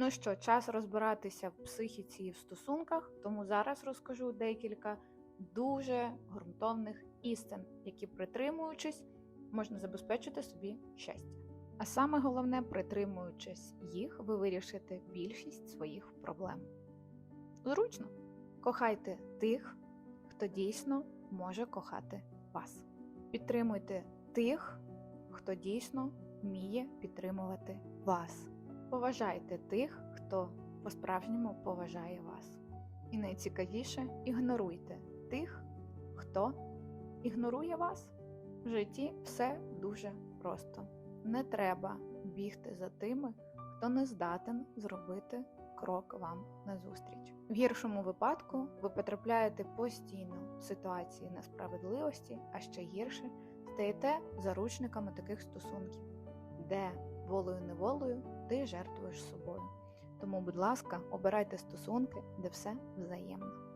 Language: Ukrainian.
Ну що, час розбиратися в психіці і в стосунках, тому зараз розкажу декілька дуже ґрунтовних істин, які притримуючись, можна забезпечити собі щастя. А саме головне, притримуючись їх, ви вирішите більшість своїх проблем. Зручно кохайте тих, хто дійсно може кохати вас. Підтримуйте тих, хто дійсно вміє підтримувати вас. Поважайте тих, хто по-справжньому поважає вас. І найцікавіше ігноруйте тих, хто ігнорує вас. В житті все дуже просто. Не треба бігти за тими, хто не здатен зробити крок вам назустріч. В гіршому випадку ви потрапляєте постійно в ситуації несправедливості, а ще гірше стаєте заручниками таких стосунків, де волею-неволею ти жертвуєш собою. Тому, будь ласка, обирайте стосунки, де все взаємно.